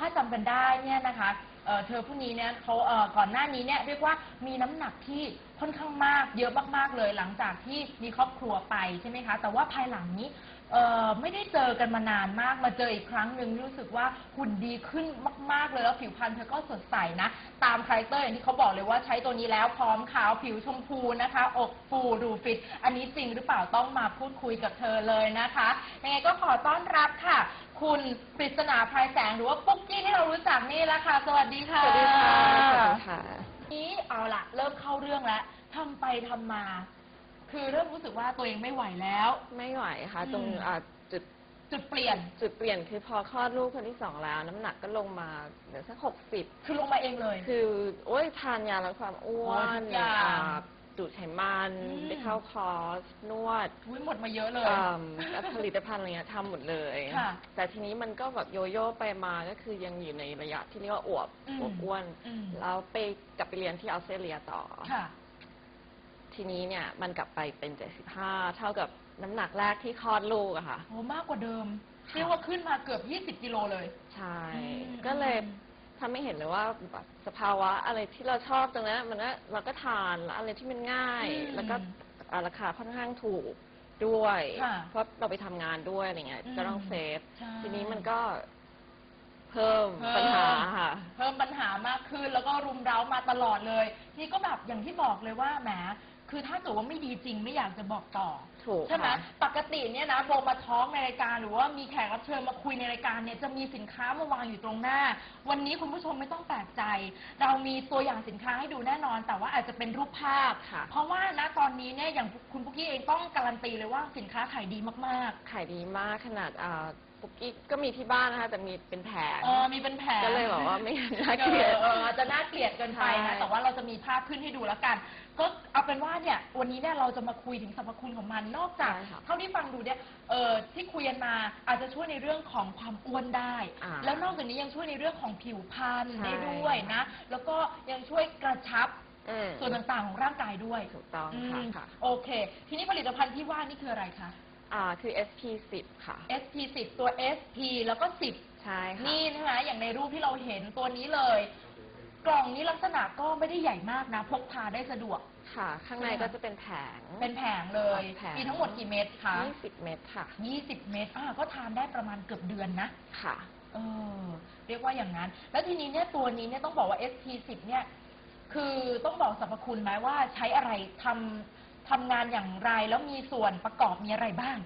ถ้าจำกันได้เนี่ยนะคะเอ่อเธอผู้นี้เนี่ยเขาเอ่อก่อนหน้านี้เนี่ยเรียกว่ามีน้ำหนักที่ค่อนข้างมาก เยอะมากๆเลยหลังจากที่มีครอบครัวไปใช่ไหมคะ แต่ว่าภายหลังนี้เอ่อไม่ได้เจอกันมานานมากมาเจออีกครั้งหนึ่งรู้สึกว่าหุ่นดีขึ้นมาก ๆ เลยแล้วผิวพรรณเธอก็สดใสนะ ตามคาแรคเตอร์อย่างที่เขาบอกเลยว่าใช้ตัวนี้แล้วพร้อมขาวผิวชมพูนะคะอกฟูดูฟิต อันนี้จริงหรือเปล่าต้องมาพูดคุยกับเธอเลยนะคะยังไงก็ขอต้อนรับค่ะ คุณปริศนาพรายแสงหรือว่าปุ๊กกี้ที่เรารู้จักนี่แหละค่ะ สวัสดีค่ะ สวัสดีค่ะสวัสดีค่ะนี้เอาละเริ่มเข้าเรื่องแล้วทำไปทำมา คือเริ่มรู้สึกว่าตัวเองไม่ไหวแล้ว ไม่ไหวค่ะอืมตรงอ่าจุดจุดเปลี่ยน จุดเปลี่ยนคือพอคลอดลูกคนที่สองแล้ว น้ำหนักก็ลงมาเหลือสักหกสิบคือลงมาเองเลย คือโอ้ยทานยาลดความอ้วโอ้ยนทุกอย่าง อ่า ดูดไขมันอืม ไปเข้าคอร์สนวดอุ้ยหมดมาเยอะเลยอ่าแล้วผลิตภัณฑ์อะไรเงี้ยทำหมดเลย ค่ะแต่ทีนี้มันก็แบบโยโย่ไปมาก็คือยังอยู่ในระยะที่เรียกว่าอวบอืม อวบอ้วน อืมแล้วไปกลับไปเรียนที่ออสเตรเลียต่อ ค่ะ ทีนี้เนี่ยมันกลับไปเป็น 75 เท่ากับน้ำหนักแรกที่คลอดลูกอะค่ะ โอ้มากกว่าเดิม ค่ะ เรียกว่าขึ้นมาเกือบ 20 กิโลเลย ใช่ อืมก็เลย ทำให้เห็นเลยว่าแบบสภาวะอะไรที่เราชอบตรงนั้นมันก็เราก็ทานแล้วอะไรที่มันง่าย อืมแล้วก็อ่าราคาค่อนข้างถูกด้วย ค่ะเพราะเราไปทำงานด้วยอะไรเงี้ยอืมก็ต้องเซฟใช่ ทีนี้มันก็เพิ่มเพิ่มปัญหาค่ะ เพิ่มปัญหามากขึ้นแล้วก็รุมเร้ามาตลอดเลย นี่ก็แบบอย่างที่บอกเลยว่าแหม คือถ้าเกิดว่าไม่ดีจริงไม่อยากจะบอกต่อ ถูกใช่ไหมค่ะ ปกติเนี่ยนะโบมาท้องในรายการหรือว่ามีแขกรับเชิญมาคุยในรายการเนี่ยจะมีสินค้ามาวางอยู่ตรงหน้า วันนี้คุณผู้ชมไม่ต้องแปลกใจ เรามีตัวอย่างสินค้าให้ดูแน่นอน แต่ว่าอาจจะเป็นรูปภาพ ค่ะ เพราะว่าณตอนนี้เนี่ยอย่างคุณปุ๊กกี้เองต้องการันตีเลยว่าสินค้าขายดีมาก ขายดีมากขนาดอ่า ปุกกี้ก็มีที่บ้านนะคะแต่มีเป็นแผงๆเออมีเป็นแผงก็เลยบอกว่าไม่น่าเกลียดเอออาจจะน่าเกลียดเกินไปนะใช่แต่ว่าเราจะมีภาพขึ้นให้ดูแล้วกัน ก็เอาเป็นว่าเนี่ย วันนี้เนี่ยเราจะมาคุยถึงสรรพคุณของมัน นอกจากใช่ค่ะเท่าที่ฟังดูเนี่ย เออที่คุยกันมาอาจจะช่วยในเรื่องของความอ้วนได้ อ่าแล้วนอกจากนี้ยังช่วยในเรื่องของผิวพรรณใช่ ได้ด้วยนะ แล้วก็ยังช่วยกระชับอืมส่วนต่างๆของร่างกายด้วยถูกต้องค่ะมค่ะ โอเค ทีนี้ผลิตภัณฑ์ที่ว่านี่คืออะไรคะ อ่าคือ SP10 ค่ะ SP 10 ตัว SP แล้วก็10ใช่ค่ะ นี่นะคะอย่างในรูปที่เราเห็นตัวนี้เลย กล่องนี้ลักษณะก็ไม่ได้ใหญ่มากนะ พกพาได้สะดวก ค่ะ ข้างในก็จะเป็นแผง เป็นแผงเลย แผง มีทั้งหมดกี่เม็ดคะ20 เม็ดค่ะ 20 เม็ดอ่าก็ทานได้ประมาณเกือบเดือนนะ ค่ะ เออเรียกว่าอย่างนั้น แล้วทีนี้เนี่ยตัวนี้เนี่ยต้องบอกว่า SP10 เนี่ย คือต้องบอกสรรพคุณไหมว่าใช้อะไรทำ ทำงานอย่างไรแล้วมีส่วนประกอบมีอะไรบ้าง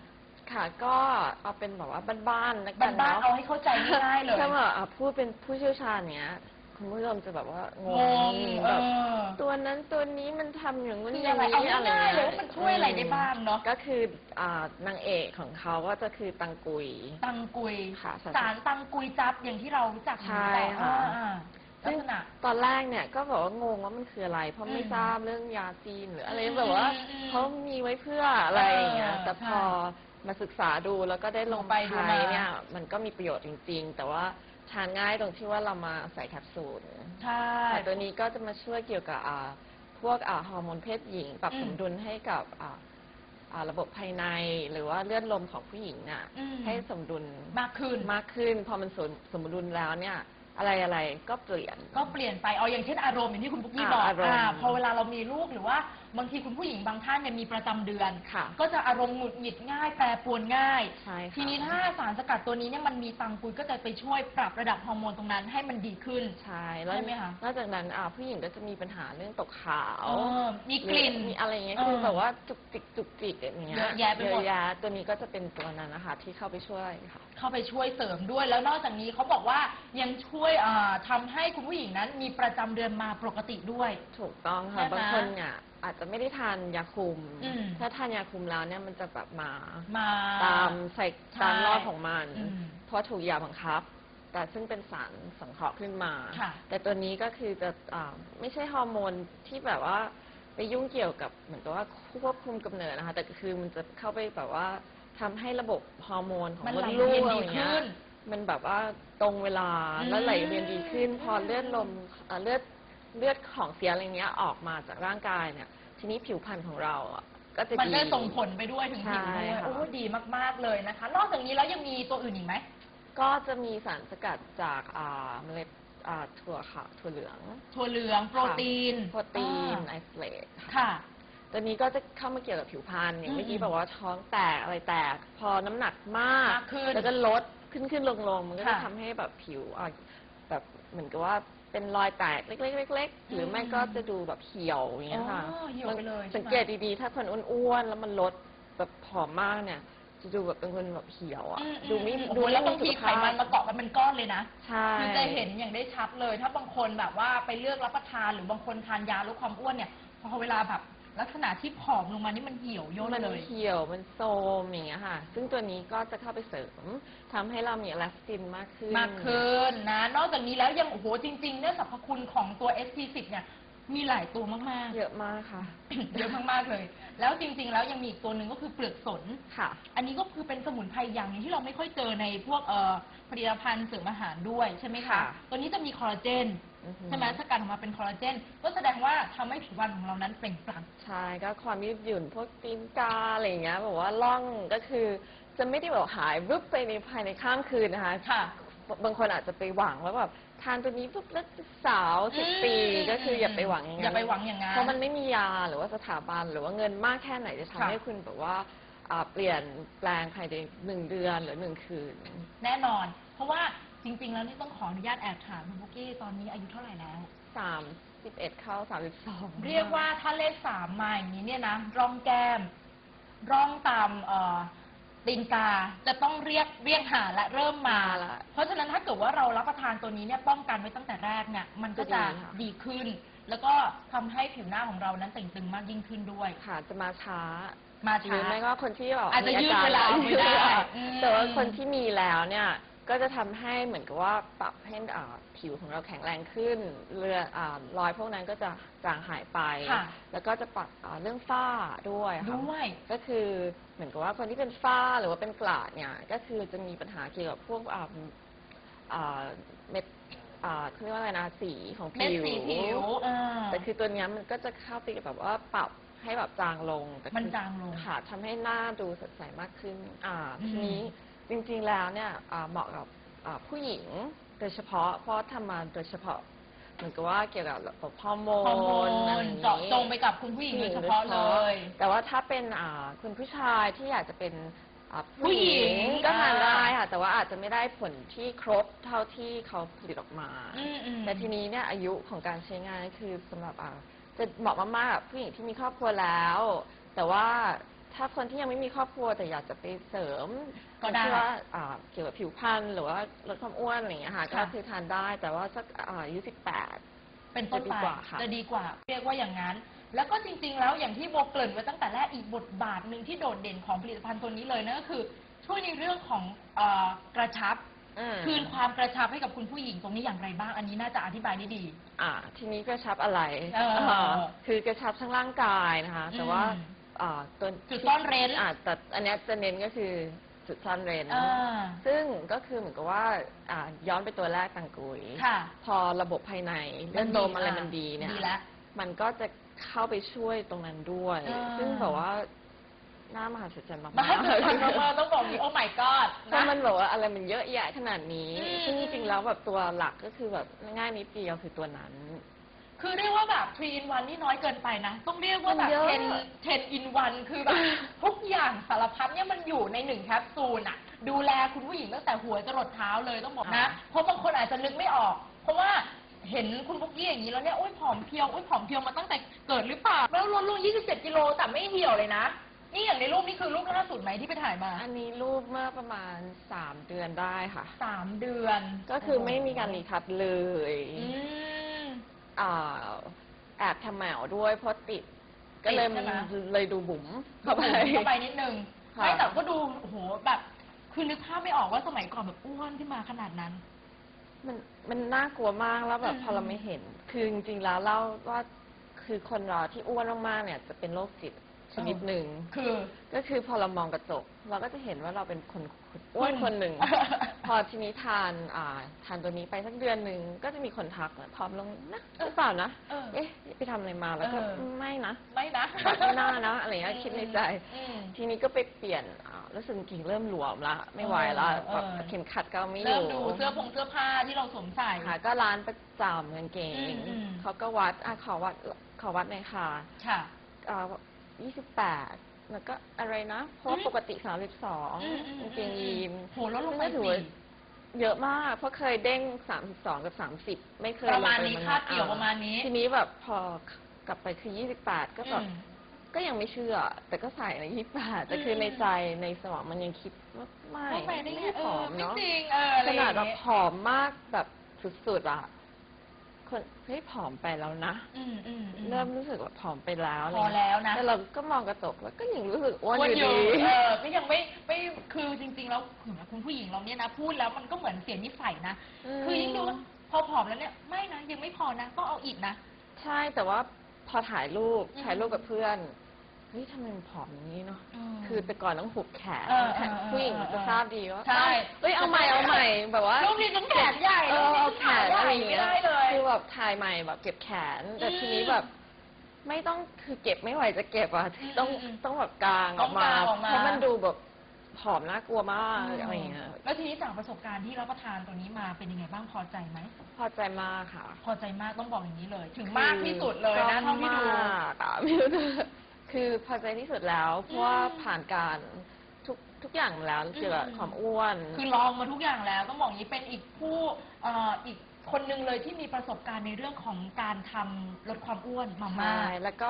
ค่ะก็เอาเป็นแบบว่าบ้านๆแล้วกันบ้านๆเนาะเอาให้เข้าใจง่ายๆเลยถ้าแบบอะพูดเป็นผู้เชี่ยวชาญเนี้ยคุณผู้ชมจะแบบว่างงงงแบเอบอตัวนั้นตัวนี้มันทำอย่างนู้นคือออะไรย่างนี้เอาอะไรง่ายๆเลยงี้ว่ามันช่วยอะไรได้บ้างเนอะก็คืออ่านางเอกของเขาก็จะคือตังกุย ตังกุยค่ะสารตังกุยจับอย่างที่เรารู้จักใช่อยู่ค่ะ อ่าๆ ลักษณะ ตอนแรกเนี่ยก็แบบว่างงว่ามันคืออะไร เพราะไม่อืมทราบเรื่องยาจีนหรืออะไรอืมแบบว่าอืมเขามีไว้เพื่ออะไรอย่างเงี้ย เออแต่พอใช่มาศึกษาดูแล้วก็ได้ลงลงไปดูใช้มา เนี่ยมันก็มีประโยชน์จริง ๆ แต่ว่าทานง่ายตรงที่ว่าเรามาใส่แคปซูล ใช่แต่ตัวนี้ก็จะมาช่วยเกี่ยวกับอ่าพวกอ่าฮอร์โมนเพศหญิง ปรับอืม สมดุลให้กับอ่าอ่าระบบภายใน หรือว่าเลือดลมของผู้หญิงอะอืมให้สมดุลมากขึ้น มากขึ้น พอมันสมสมดุลแล้วเนี่ย อะไรอะไรๆก็เปลี่ยน ก็เปลี่ยนไปเอาอย่างเช่นอารมณ์อย่างที่คุณปุ๊กกี้อ่าบอกอารมณ์ อ่าพอเวลาเรามีลูกหรือว่า บางทีคุณผู้หญิงบางท่านเนี่ยมีประจำเดือน ค่ะก็จะอารมณ์หงุดหงิดง่าย แปรปรวนง่าย ใช่ค่ะทีนี้ถ้าสารสกัดตัวนี้เนี่ยมันมีตังกุยก็จะไปช่วยปรับระดับฮอร์โมนตรงนั้นให้มันดีขึ้น ใช่แล้วใช่ไหมคะนอกจากนั้นอ่าผู้หญิงก็จะมีปัญหาเรื่องตกขาวเออมีกลิ่นหรือมีอะไรอย่างเงี้ยเออคือแบบว่าจุกจิกจุกจิกอย่างเงี้ยเยอะแยะไปหมด เยอะแยะตัวนี้ก็จะเป็นตัวนั้นนะคะ ที่เข้าไปช่วยค่ะ เข้าไปช่วยเสริมด้วย แล้วนอกจากนี้เขาบอกว่ายังช่วยอ่าทำให้คุณผู้หญิงนั้นมีประจำเดือนมาปกติด้วย ถูกต้องค่ะ ใช่ไหมบางคนเนี่ย อาจจะไม่ได้ทานยาคุม อืมถ้าทานยาคุมแล้วเนี่ยมันจะแบบมามาตามใส่ใช่ตามรอบของมัน อืมเพราะถูกยาบังคับ แต่ซึ่งเป็นสารสังเคราะห์ขึ้นมา ค่ะแต่ตัวนี้ก็คือจะอ่าไม่ใช่ฮอร์โมนที่แบบว่าไปยุ่งเกี่ยวกับเหมือนกับว่าควบคุมกำเนิดนะคะ แต่ก็คือมันจะเข้าไปแบบว่าทำให้ระบบฮอร์โมนของมันมไหลดลูเวียกนอะไรดีเงี้ขึ้ย น มันแบบว่าตรงเวลาอืมแล้วไหลเวียนดีขึ้น พอเลือดลมเอ่อเลือด เลือดของเสียอะไรเงี้ยออกมาจากร่างกายเนี่ย ทีนี้ผิวพรรณของเราอะก็จะมันดีได้ส่งผลไปด้วยถึงผิวใช่ด้วยค่ะ โอ้ดีมากๆเลยนะคะ นอกจากนี้แล้วยังมีตัวอื่นอีกไหม ก็จะมีสารสกัดจากอ่าเมล็ดอ่าถั่วขาวถั่วเหลือง ถั่วเหลืองโปรตีนโปรตีนไออ่าโซเลตค่ะ ตัวนี้ก็จะเข้ามาเกี่ยวกับผิวพรรณอย่างเมื่อกี้อืมบอกว่าท้องแตกอะไรแตก พอน้ำหนักมาก มากขึ้นแล้วก็ลดขึ้นขึ้นลงลงมันก็จะค่ะ ทำให้แบบผิวอะแบบเหมือนกับว่า เป็นรอยแตกเล็กๆเล็กๆหรือไม่อืมก็จะดูแบบเหี่ยวอย่างเงี้ยค่ะอ๋อเหี่ยวไปเลยใช่ไหม สังเกตดีๆ ถ้าคนอ้วนๆแล้วมันลดแบบผอมมากเนี่ย จะดูแบบเป็นคนแบบเหี่ยวอะ อืมดูไม่อืมดูโอ้โหไม่แล้วมีบางทีสุขไขภาพมันมาเกาะกันเป็นก้อนเลยนะ ใช่คือจะเห็นอย่างได้ชัดเลย ถ้าบางคนแบบว่าไปเลือกรับประทานหรือบางคนทานยาลดความอ้วนเนี่ยพอเวลาแบบ ลักษณะที่ผอมลงมานี่มันเหี่ยวย่นมันเลยเหี่ยวมันโทรมอย่างเงี้ยค่ะ ซึ่งตัวนี้ก็จะเข้าไปเสริมทำให้เรามีอลาสตินมากขึ้น มากขึ้นนะ นอกจากนี้แล้วยังโอ้โหจริงๆเนี่ยสรรพคุณของตัว SP10 เนี่ย มีหลายตัวมากเยอะมากค่ะๆเยอะมากๆเลย แล้วจริง ๆ แล้วยังมีอีกตัวหนึ่งก็คือเปลือกสน ค่ะ อันนี้ก็คือเป็นสมุนไพรอย่างหนึงที่เราไม่ค่อยเจอในพวกเอ่อผลิตภัณฑ์เสริมอาหารด้วยใช่ไหมคะ ค่ะตัวนี้จะมีคอลลาเจนอือหือ ใช่ไหมสกัดออกมาเป็นคอลลาเจน ก็แสดงว่าทำให้ผิวพรรณของเรานั้นเปล่งปลั่ง ใช่ก็ความยืดหยุ่นพวกตีนกาอะไรอย่างเงี้ยแบบว่าล่องก็คือจะไม่ได้แบบหายรุบไปในภายในข้ามคืนนะคะ ค่ะ บางคนอาจจะไปหวังว่าแบบ ทานตัวนี้ปุ๊บแล้วจะสาวสิบอืมปีก็คืออย่าไปหวังอย่างนั้นอย่าไปหวังอย่างนั้นเพราะมันไม่มียาหรือว่าสถาบันหรือว่าเงินมากแค่ไหนจะทำค่ะ ให้คุณแบบว่าอ่าเปลี่ยนแปลงภายในหนึ่งเดือนหรือหนึ่งคืน แน่นอน เพราะว่าจริง ๆ แล้วนี่ต้องขออนุญาตแอบถามคุณบุกกี้ตอนนี้อายุเท่าไหร่แล้ว สามสิบเอ็ดเข้าสามสิบสอง เรียกว่าถ้าเลขสามมาอย่างนี้เนี่ยนะร่องแก้ม ร่องตามเอ่อ ตีนกาจะต้องเรียกเรียกหาและเริ่มมาละ เพราะฉะนั้นถ้าเกิดว่าเรารับประทานตัวนี้เนี่ยป้องกันไว้ตั้งแต่แรกเนี่ยมันก็จะจะดีค่ะ ดีขึ้น แล้วก็ทำให้ผิวหน้าของเรานั้นเต่งตึงมากยิ่งขึ้นด้วย ค่ะจะมาช้ามาหรืช้า อไม่ก็คนที่แบบอาจจะมียืดกรเวลาไม่ได้ยืเวลาอืม แต่ว่าคนที่มีแล้วเนี่ย ก็จะทำให้เหมือนกับว่าปรับให้อ่าผิวของเราแข็งแรงขึ้นเลือดอ่ารอยพวกนั้นก็จะจางหายไป ค่ะแล้วก็จะปรับอ่าเรื่องฝ้าด้วยค่ะด้วย ก็คือเหมือนกับว่าคนที่เป็นฝ้าหรือว่าเป็นกลาดเนี่ยก็คือจะมีปัญหาเกี่ยวกับพวกอ่าอ่าเม็ดอ่าเขาเรียกว่าอะไรนะสีของเม็ดผิวสีผิวอ่าแต่คือตัวเนี้ยมันก็จะเข้าไปแบบว่าปรับให้แบบจางลงแต่คือมันจางลงค่ะทำให้หน้าดูสดใสมากขึ้น อ่า อืม ทีนี้ จริงๆแล้วเนี่ยอ่าเหมาะกับอ่าผู้หญิงโดยเฉพาะเพราะทำมาโดยเฉพาะเหมือนกับว่าเกี่ยวกับระบบฮอร์โมฮอร์โมนอะไรนอย่างงี้ เจาะจงไปกับคุณผู้หญิงโดยเฉพาะเลย แต่ว่าถ้าเป็นอ่าคุณผู้ชายที่อยากจะเป็นอ่าผู้หญิงก็ทานอ่า ได้ค่ะ แต่ว่าอาจจะไม่ได้ผลที่ครบเท่าที่เขาผลิตออกมา อืมอืม แต่ทีนี้เนี่ยอายุของการใช้งานคือสำหรับอ่าจะเหมาะมากๆกับผู้หญิงที่มีครอบครัวแล้ว แต่ว่า ถ้าคนที่ยังไม่มีครอบครัวแต่อยากจะไปเสริมก็ได้ ที่ว่าอ่าเกี่ยวกับผิวพรรณหรือว่าลดความอ้วนอะไรอย่างเงี้ยค่ะก็ค่ะ คือทานได้แต่ว่าสักอ่าอายุสิบแปด เป็นต้นจะดีไปกว่าค่ะ จะดีกว่า เรียกว่าอย่างนั้น แล้วก็จริง ๆ แล้วอย่างที่โบเกริ่นไว้ตั้งแต่แรกอีกบทบาทหนึ่งที่โดดเด่นของผลิตภัณฑ์ตัวนี้เลยนั่นก็คือ ช่วยในเรื่องของเอ่อกระชับ คืนความกระชับให้กับคุณผู้หญิงตรงนี้อย่างไรบ้าง อันนี้น่าจะอธิบายได้ดี อ่า ทีนี้กระชับอะไรเอออ่าคือกระชับทั้งร่างกายนะคะ แต่ว่าอืม อ่าตัวจุดซ่อนเร้น อ่าแต่อันเนี้ยจะเน้นก็คือจุดซ่อนเร้น อ่าซึ่งก็คือเหมือนกับว่าอ่าย้อนไปตัวแรกตังกุย ค่ะพอระบบภายในเลือดลมอะไรมันดีเนี่ย ดีแล้ว มันก็จะเข้าไปช่วยตรงนั้นด้วย อ่า ซึ่งแบบว่าน่ามหัศจรรย์มากๆ มาให้สุดพันมากๆต้องบอกนี้โอ้ my god เพราะนะมันแบบว่าอะไรมันเยอะแยะขนาดนี้ อืมซึ่งจริงๆแล้วแบบตัวหลักก็คือแบบง่ายนิดเดียวคือตัวนั้น คือเรียกว่าแบบ 3 in 1นี่น้อยเกินไปนะ ต้องเรียกว่าแบบ มันเยอะ10 10 in 1คือแบบ ทุกอย่างสารพัดเนี่ยมันอยู่ในหนึ่งแคปซูลอะดูแลคุณผู้หญิงตั้งแต่หัวจรดเท้าเลยต้องบอกนะเพราะบางคนอาจจะนึกไม่ออก เพราะว่าเห็นคุณปุ๊กกี้อย่างนี้แล้วเนี่ยโอ้ยผอมเพรียวโอ้ยผอมเพรียวมาตั้งแต่เกิดหรือเปล่า แล้วลดลง 27 กิโลแต่ไม่เหี่ยวเลยนะ นี่อย่างในรูปนี่คือรูปล่าสุดไหมที่ไปถ่ายมาอันนี้รูปเมื่อประมาณสามเดือนได้ค่ะ สามเดือนก็คือไม่มีการรีทัชเลย อืม อ่าแอบทำแมวด้วยเพราะติด ก็เลยติดใช่ไหม เลยดูบุ๋มเข้าไป เข้าไปนิดนึงค่ะ ไม่แต่ก็ดูโอ้โหแบบคือนึกภาพไม่ออกว่าสมัยก่อนแบบอ้วนขึ้นมาขนาดนั้น มันมันน่ากลัวมากแล้วแบบอืม พอเราไม่เห็น คือจริงๆแล้วเล่าว่าคือคนเราที่อ้วนมากๆเนี่ย จะเป็นโรคจิต ชนิดหนึ่ง คือ ก็คือพอเรามองกระจก เราก็จะเห็นว่าเราเป็นคนอ้วนคนหนึ่ง พอทีนี้ทานอ่าทานตัวนี้ไปสักเดือนหนึ่งก็จะมีคนทักว่าผอมลงนะหรือเปล่านะเออเอ๊ะไปทำอะไรมาแล้วก็เออไม่นะ ไม่นะไม่น่านะอะไรเงี้ยคิดในใจอืมทีนี้ก็ไปเปลี่ยนอ่ารู้สึกกิ่งเริ่มหลวมละไม่ไหวละเออแบบเออเข็มขัดก็ไม่อเริ่มยู่ดูเสื้อผงเสื้อผ้าที่เราสวมใส่ค่ะ ก็ร้านประจำกางเกงอืมอืมเขาก็วัดอะขอวัดขอวัดหน่อยค่ะค่ะอ่า ยี่สิบแปดแล้วก็อะไรนะ เพราะว่าอืมปกติสามสิบสองอืมอืมกางเกงยีนโหลดลงไปซึ่ถือสี่ว่าเยอะมาก เพราะเคยเด้งสามสิบสองกับสามสิบไม่เคยประมาณลงนี้ไคาดเกี่ยวประมาณนี้ทีนี้แบบพอกลับไปคือยี่สิบแปดก็แบบ อืม ก็ยังไม่เชื่อ แต่ก็ใส่ในยี่แปดแต่คืออมในใจในสมองมันยังคิดว่าไม่เข้าไปได้ไงไม่เอผออมไม่เนาะจริงเอออะไรขอย่งนาดเงี้ยแบบผอมมากแบบสุดๆอะ คนเฮ้ยผอมไปแล้วนะ อืมอืมอืเริ่มรู้สึกว่าผอมไปแล้วพอแล้วนะ แต่เราก็มองกระจกแล้วก็ยังรู้สึกอ้วนอ้วนออยู่ยู่ดี เออก็ยังไม่ไม่คือจริง ๆ แล้วถึงคุณผู้หญิงเราเนี่ยนะพูดแล้วมันก็เหมือนเสียนิสัยนะมคือยิ่งดูว่าพอผอมแล้วเนี่ยไม่นะยังไม่พอนะต้องเอาอีกนะ ใช่แต่ว่าพอถ่ายรูปอืมถ่ายรูปกับเพื่อนเฮ้ยทำไมมันผอมอย่างนี้เนาะมคือแต่ก่อนต้องหุบแขนเออเออเออผู้หญิงเออจะทราบดีว่าใช่เฮ้ยเอาใหม่เอาใหม่แบบว่า รูปนี้ฉันแขนใหญ่เออเอาแขนรูปอะไรนี้อย่างฉันเงี้ย ไม่ได้เลย คือแบบถ่ายใหม่แบบเก็บแขน แต่อืมทีนี้แบบ ไม่ต้องคือเก็บไม่ไหวจะเก็บอะอืมต้องอืมต้องแบบกลางออกมาต้องกางออกมา เพราะมันดูแบบผอมน่ากลัวมากอะไรอย่างเงี้ยแล้วทีนี้จากประสบการณ์ที่รับประทานตัวนี้มาเป็นยังไงบ้างพอใจไหม พอใจมากค่ะพอใจมากต้องบอกอย่างนี้เลย ถึงมากที่สุดเลยนะก็เท่าที่ดู มากอะไม่รู้จะคือพอใจที่สุดแล้ว เพราะว่าอืมผ่านการทุกทุกอย่างมาแล้วเกี่ยวกับอืมความอ้วน คือลองมาทุกอย่างแล้วต้องบอกอย่างนี้เป็นอีกผู้เอ่ออีก คนหนึ่งเลยที่มีประสบการณ์ในเรื่องของการทำลดความอ้วนมาใช่มาก แล้วก็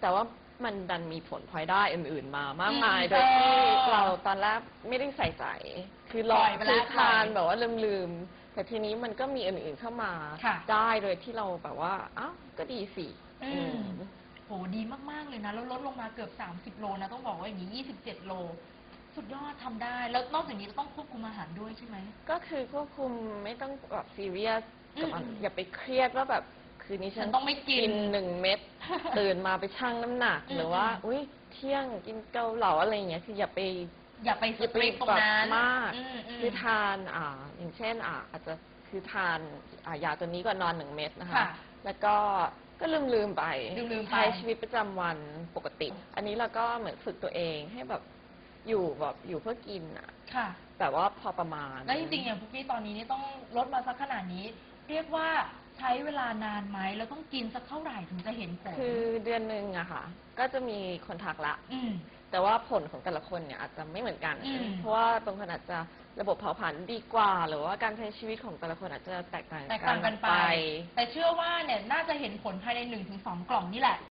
แต่ว่ามันดันมีผลพลอยได้อื่นๆมามากมายอืมโดยที่เออเราตอนแรกไม่ได้ใส่ใจ คือลองปล่อยไปแล้วคือทานปล่อยแบบว่าลืมๆแต่ทีนี้มันก็มีอื่นๆเข้ามาค่ะได้โดยที่เราแบบว่าอ้าวก็ดีสิอืม อืม โหดีมาก ๆ เลยนะ แล้วลดลงมาเกือบ 30 โลนะ ต้องบอกว่าอย่างนี้ 27 โล สุดยอดทำได้ แล้วนอกจากนี้เราต้องควบคุมอาหารด้วยใช่ไหม ก็คือควบคุมไม่ต้องแบบซีเรียสกับมันอืมอย่าไปเครียดว่าแบบ คืนนี้ฉัฉันนต้องไม่กินหนึ่งเม็ด ตื่นมาไปชั่งน้ำหนัก อืม หรือว่า อุ้ยเที่ยงกินเกาเหลาอะไรอย่างเงี้ยคืออย่าไป อย่าไปสอย่าตไปรีตรงแบบนั้นมาก อืมอืม คือทานอ่า อย่างเช่น อ่า อาจจะคือทานอ่ายาตัวนี้ก่อนนอนหนึ่งเม็ดนะคะ ค่ะแล้วก็ก็ลืมลืมๆไปลืมๆไปใช้ชีวิตประจำวันปกติ อันนี้เราก็เหมือนฝึกตัวเองให้แบบ อยู่แบบอยู่เพื่อกินอะ ค่ะ แต่ว่าพอประมาณแล้วจริงๆอย่างพวกพี่ตอนนี้นี่ต้องลดมาสักขนาดนี้ เรียกว่าใช้เวลานานไหมแล้วต้องกินสักเท่าไหร่ถึงจะเห็นผลคือเดือนหนึ่งอะค่ะ ก็จะมีคนทักละ อืม แต่ว่าผลของแต่ละคนเนี่ยอาจจะไม่เหมือนกัน อืม เพราะว่าบางคนอาจจะระบบเผาผลาญดีกว่า หรือว่าการใช้ชีวิตของแต่ละคนอาจจะแตกต่างแตกต่างกันไป แต่เชื่อว่าเนี่ยน่าจะเห็นผลภายในหนึ่งถึงสองกล่องนี่แหละ